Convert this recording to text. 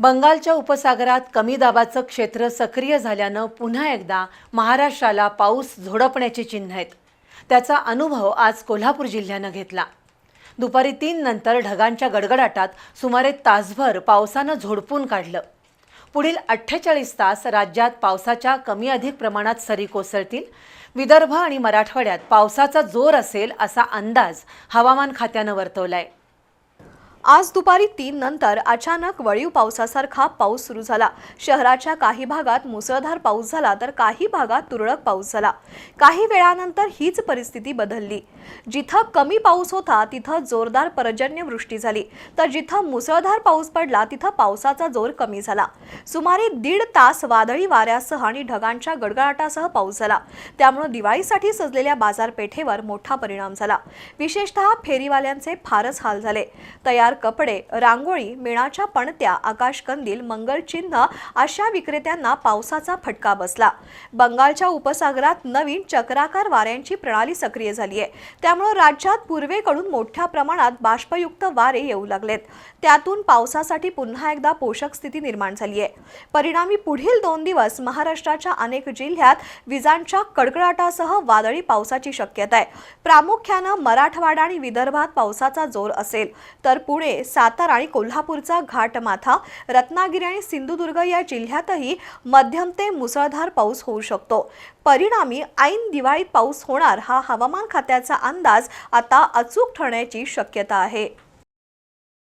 बंगालच्या उपसागरात कमी दाबाचं क्षेत्र सक्रिय झाल्यानं पुन्हा एकदा महाराष्ट्राला पाऊस झोडपण्याची चिन्ह आहेत. त्याचा अनुभव आज कोल्हापूर जिल्ह्यानं घेतला. दुपारी तीन नंतर ढगांच्या गडगडाटात सुमारे तासभर पावसानं झोडपून काढलं. पुढील अठ्ठेचाळीस तास राज्यात पावसाच्या कमी अधिक प्रमाणात सरी कोसळतील. विदर्भ आणि मराठवाड्यात पावसाचा जोर असेल असा अंदाज हवामान खात्यानं वर्तवलाय. आज दुपारी तीन नंतर अचानक वळीव पावसासारखा पाऊस सुरू झाला. शहराच्या काही भागात मुसळधार पाऊस झाला तर काही भागात तुरळक पाऊस झाला. काही वेळानंतर हीच परिस्थिती बदलली. जिथं कमी पाऊस होता तिथं जोरदार पर्जन्यवृष्टी झाली. तर जिथं मुसळधार पाऊस पडला तिथं पावसाचा जोर कमी झाला. सुमारे दीड तास वादळी वाऱ्यासह आणि ढगांच्या गडगडाटासह पाऊस झाला. त्यामुळे दिवाळीसाठी सजलेल्या बाजारपेठेवर मोठा परिणाम झाला. विशेषतः फेरीवाल्यांचे फारच हाल झाले. तयार कपडे रांगोळी मेणाच्या पणत्या आकाशकंदील मंगलचिन्ह अशा विक्रेत्यांना पावसाचा फटका बसला. बंगालच्या उपसागरात नवीन चक्राकार वाऱ्यांची प्रणाली सक्रिय झाली आहे त्यामुळे राज्यात पूर्वेकडून मोठ्या प्रमाणात बाष्पयुक्त वारे येऊ लागलेत. त्यातून पावसासाठी पुन्हा एकदा पोषक स्थिती निर्माण झाली आहे परिणामी पुढील दोन दिवस महाराष्ट्राच्या अनेक जिल्ह्यात विजांच्या कडकडाटासह वादळी पावसाची शक्यता आहे. प्रामुख्यानं मराठवाडा आणि विदर्भात पावसाचा जोर असेल तर पुणे सातारा आणि कोल्हापूरचा घाटमाथा रत्नागिरी आणि सिंधुदुर्ग या जिल्ह्यातही मध्यम ते मुसळधार पाऊस होऊ शकतो. परिणामी ऐन दिवाळीत पाऊस होणार हा हवामान खात्याचा अंदाज आता अचूक ठरण्याची शक्यता आहे.